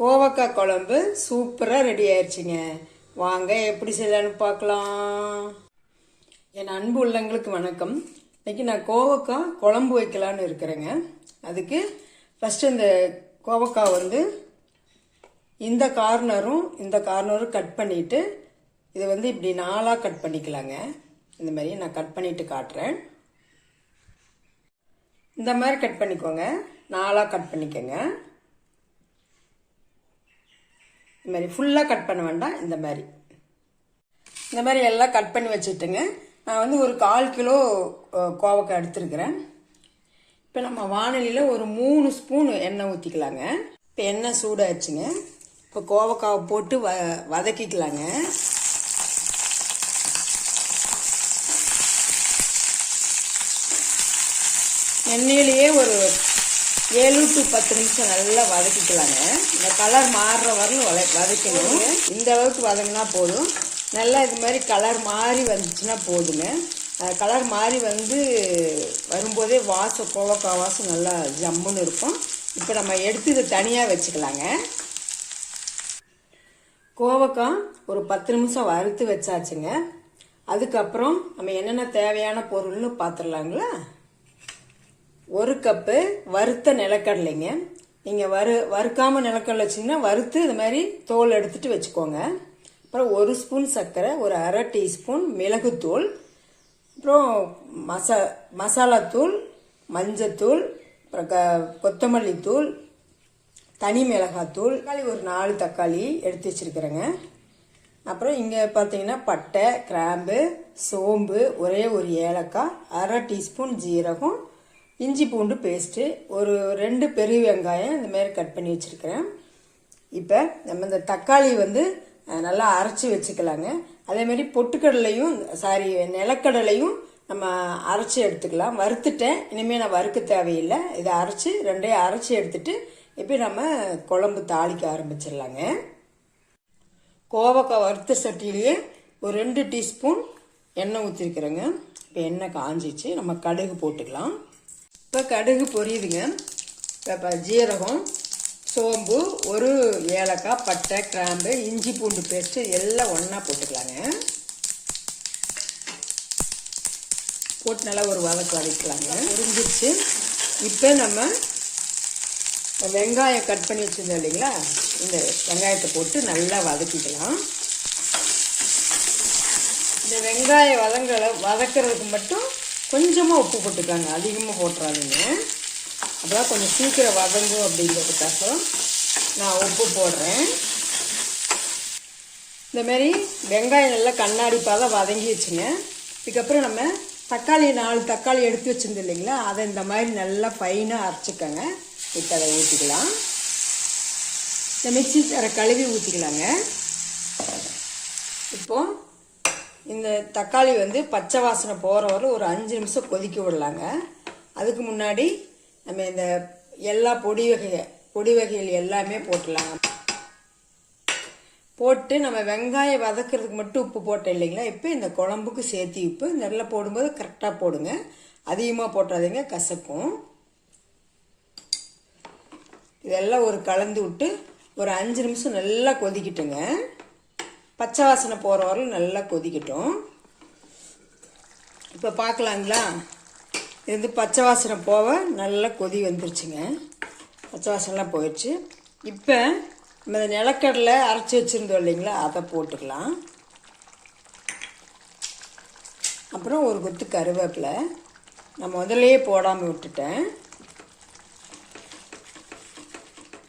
கோவக்காய் குழம்பு சூப்பராக ரெடி ஆயிடுச்சுங்க வாங்க எப்படி செய்யலான்னு பார்க்கலாம். என் அன்பு உள்ளங்களுக்கு வணக்கம். இன்றைக்கி நான் கோவக்காய் குழம்பு வைக்கலான்னு இருக்கிறேங்க. அதுக்கு ஃபஸ்ட்டு இந்த கோவக்காய் வந்து இந்த கார்னரும் இந்த கார்னரும் கட் பண்ணிவிட்டு இதை வந்து இப்படி நாலாக கட் பண்ணிக்கலாங்க. இந்த மாதிரி நான் கட் பண்ணிவிட்டு காட்டுறேன். இந்த மாதிரி கட் பண்ணிக்கோங்க. நாலாக கட் பண்ணிக்கோங்க. இந்த மாதிரி ஃபுல்லாக கட் பண்ண வேண்டாம் இந்த மாதிரி. இந்த மாதிரி எல்லாம் கட் பண்ணி வச்சுட்டுங்க. நான் வந்து ஒரு கால் கிலோ கோவக்காய் எடுத்துருக்கிறேன். இப்போ நம்ம வானலியில் ஒரு மூணு ஸ்பூன் எண்ணெய் ஊற்றிக்கலாங்க இப்போ எண்ணெய் சூடாச்சுங்க. இப்போ கோவக்காவை போட்டு வ வதக்கிக்கலாங்க. எண்ணெயிலேயே ஒரு ஏழு டு பத்து நிமிஷம் நல்லா வதக்கிக்கலாங்க. இந்த கலர் மாறுற வரலும் வத வதக்கணும். இந்த அளவுக்கு வதங்கினா போதும். நல்லா இது மாதிரி கலர் மாறி வந்துச்சுன்னா போதுங்க. கலர் மாறி வந்து வரும்போதே வாசம் கோவக்காய் வாசம் நல்லா ஜம்முன்னு இருக்கும். இப்போ நம்ம எடுத்து இதை தனியாக வச்சுக்கலாங்க. கோவக்காய் ஒரு பத்து நிமிஷம் வறுத்து வச்சாச்சுங்க. அதுக்கப்புறம் நம்ம என்னென்ன தேவையான பொருள்னு பார்த்துடலாங்களா ஒரு கப்பு வறுத்த நிலக்கடலைங்க. நீங்கள் வறு வறுக்காமல் நிலக்கடலை வச்சிங்கன்னா வறுத்து இது மாதிரி தோல் எடுத்துட்டு வச்சுக்கோங்க. அப்புறம் ஒரு ஸ்பூன் சர்க்கரை ஒரு அரை டீஸ்பூன் மிளகுத்தூள் அப்புறம் மசா மசாலாத்தூள் மஞ்சத்தூள் அப்புறம் க கொத்தமல்லி தூள் தனி மிளகாத்தூள் தக்காளி ஒரு நாலு தக்காளி எடுத்து வச்சுருக்குறேங்க. அப்புறம் இங்கே பார்த்தீங்கன்னா பட்டை கிராம்பு சோம்பு ஒரே ஒரு ஏலக்காய் அரை டீஸ்பூன் ஜீரகம் இஞ்சி பூண்டு பேஸ்ட்டு ஒரு ரெண்டு பெரிய வெங்காயம் இந்த மாதிரி கட் பண்ணி வச்சுருக்கிறேன். இப்போ நம்ம இந்த தக்காளி வந்து நல்லா அரைச்சி வச்சுக்கலாங்க. அதேமாரி பொட்டுக்கடலையும் சாரி நிலக்கடலையும் நம்ம அரைச்சி எடுத்துக்கலாம். வறுத்துட்டேன் இனிமேல் நான் வறுக்க தேவையில்லை. இதை அரைச்சி ரெண்டையும் அரைச்சி எடுத்துட்டு இப்போ நம்ம குழம்பு தாளிக்க ஆரம்பிச்சிடலாங்க. கோவக்காய் வறுத்த சட்டிலேயே ஒரு ரெண்டு டீஸ்பூன் எண்ணெய் ஊற்றிருக்கிறேங்க இப்போ எண்ணெய் காஞ்சிச்சு நம்ம கடுகு போட்டுக்கலாம். இப்போ கடுகு பொரியுதுங்க. இப்போ ஜீரகம் சோம்பு ஒரு ஏலக்காய் பட்டை கிராம்பு இஞ்சி பூண்டு பேஸ்ட்டு எல்லாம் ஒன்றா போட்டுக்கலாங்க. போட்டு நல்லா ஒரு வதக்கு வதக்கலாங்க. உறிஞ்சிருச்சு இப்போ நம்ம வெங்காயம் கட் பண்ணி வச்சுருந்தோம் இல்லைங்களா? இந்த வெங்காயத்தை போட்டு நல்லா வதக்கிக்கலாம். இந்த வெங்காயம் வதங்கலை வதக்கிறதுக்கு மட்டும் கொஞ்சமாக உப்பு போட்டுக்கலாங்க அதிகமாக போட்டுறாதீங்க. அப்போதான் கொஞ்சம் சீக்கிரம் வதங்கும் அப்படிங்கிறதுக்காக நான் உப்பு போடுறேன். இந்தமாரி வெங்காயம் நல்லா கண்ணாடி பாதை வதங்கி வச்சுங்க. இதுக்கப்புறம் நம்ம தக்காளி நாலு தக்காளி எடுத்து வச்சிருந்தோம் இல்லைங்களா? அதை இந்த மாதிரி நல்லா ஃபைனாக அரைச்சிக்கோங்க. இப்போ அதை ஊற்றிக்கலாம் இந்த மிக்சி தர கழுவி ஊற்றிக்கலாங்க இப்போது இந்த தக்காளி வந்து பச்சை வாசனை போகிற வரை ஒரு அஞ்சு நிமிஷம் கொதிக்க விடலாங்க. அதுக்கு முன்னாடி நம்ம இந்த எல்லா பொடி வகை பொடி வகைகள் எல்லாமே போட்டுடலாங்க. போட்டு நம்ம வெங்காயம் வதக்கிறதுக்கு மட்டும் உப்பு போட்டோம் இல்லைங்களா? இப்போ இந்த குழம்புக்கு சேர்த்து உப்பு நல்லா போடும்போது கரெக்டாக போடுங்க. அதிகமாக போட்டாதீங்க கசக்கும். இதெல்லாம் ஒரு கலந்து விட்டு ஒரு அஞ்சு நிமிஷம் நல்லா கொதிக்கிட்டுங்க. பச்சை வாசனை போகிற வரையும் நல்லா கொதிக்கட்டும். இப்போ பார்க்கலாங்களா இது வந்து பச்சை வாசனை போக நல்லா கொதி வந்துருச்சுங்க. பச்சை வாசனைலாம் போயிடுச்சு. இப்போ நம்ம இந்த நிலக்கடலை அரைச்சி வச்சுருந்தோம் இல்லைங்களா? அதை போட்டுக்கலாம். அப்புறம் ஒரு கொத்து கருவேப்பிலை நான் முதல்லயே போடாமல் விட்டுட்டேன்.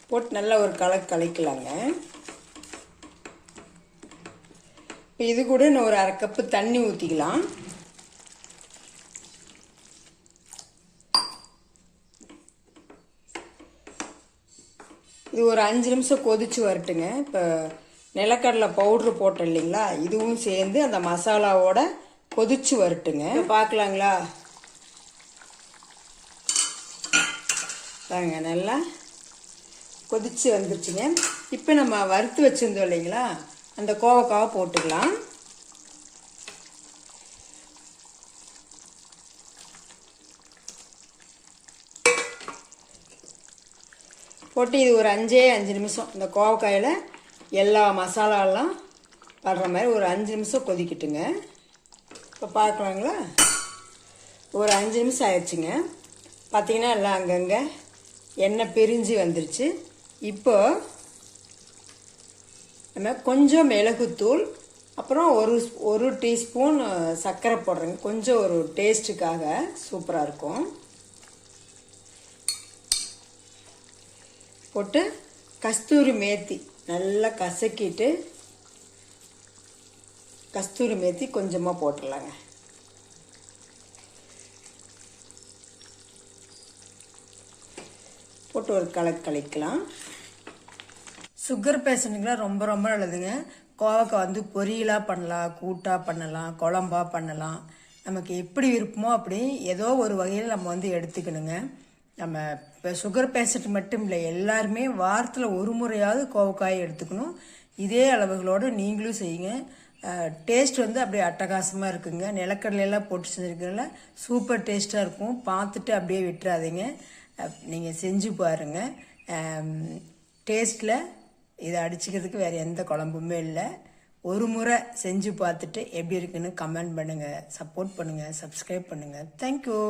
போட்டு நல்லா ஒரு கலக்கு கலைக்கலாங்க. இப்போ இது கூட இன்னும் ஒரு அரை கப்பு தண்ணி ஊற்றிக்கலாம் இது ஒரு அஞ்சு நிமிஷம் கொதிச்சு வரட்டுங்க. இப்போ நிலக்கடலை பவுட்ரு போட்டோம் இல்லைங்களா? இதுவும் சேர்ந்து அந்த மசாலாவோட கொதிச்சு வரட்டுங்க. பார்க்கலாங்களா பாருங்க நல்லா கொதிச்சு வந்துருச்சுங்க. இப்போ நம்ம வறுத்து வச்சுருந்தோம் இல்லைங்களா? அந்த கோவக்காவை போட்டுக்கலாம். போட்டு இது ஒரு அஞ்சே அஞ்சு நிமிஷம். இந்த கோவக்காயில் எல்லா மசாலாலாம் படுற மாதிரி ஒரு அஞ்சு நிமிஷம் கொதிக்கட்டுங்க. இப்போ பார்க்கலாங்களா ஒரு அஞ்சு நிமிஷம் ஆயிடுச்சுங்க. பார்த்தீங்கன்னா எல்லாம் அங்கங்கே எண்ணெய் பிரிஞ்சு வந்துருச்சு. இப்போது நம்ம கொஞ்சம் மிளகுத்தூள் அப்புறம் ஒரு ஒரு டீஸ்பூன் சர்க்கரை போடுறேங்க. கொஞ்சம் ஒரு டேஸ்ட்டுக்காக சூப்பராக இருக்கும். போட்டு கஸ்தூரி மேத்தி நல்லா கசக்கிட்டு கஸ்தூரி மேத்தி கொஞ்சமாக போட்டுடலாங்க. போட்டு ஒரு கலக்கு கலைக்கலாம். சுகர் பேஷண்ட்டுக்குலாம் ரொம்ப ரொம்ப நல்லதுங்க. கோவக்காய் வந்து பொரியலாக பண்ணலாம் கூட்டாக பண்ணலாம் குழம்பா பண்ணலாம். நமக்கு எப்படி விருப்பமோ அப்படி ஏதோ ஒரு வகையில் நம்ம வந்து எடுத்துக்கணுங்க. நம்ம இப்போ சுகர் பேஷண்ட் மட்டும் இல்லை எல்லாருமே வாரத்தில் ஒரு முறையாவது கோவக்காய் எடுத்துக்கணும். இதே அளவுகளோடு நீங்களும் செய்யுங்க. டேஸ்ட் வந்து அப்படியே அட்டகாசமாக இருக்குங்க. நிலக்கடலையெல்லாம் போட்டு செஞ்சுருக்கிறதுல சூப்பர் டேஸ்ட்டாக இருக்கும். பார்த்துட்டு அப்படியே விட்டுறாதீங்க. நீங்கள் செஞ்சு பாருங்கள் டேஸ்ட்டில் இதை அடிச்சுக்கிறதுக்கு வேறு எந்த குழம்புமே இல்லை. ஒரு முறை செஞ்சு பார்த்துட்டு எப்படி இருக்குன்னு கமெண்ட் பண்ணுங்கள் சப்போர்ட் பண்ணுங்கள் சப்ஸ்கிரைப் பண்ணுங்கள் தேங்க்யூ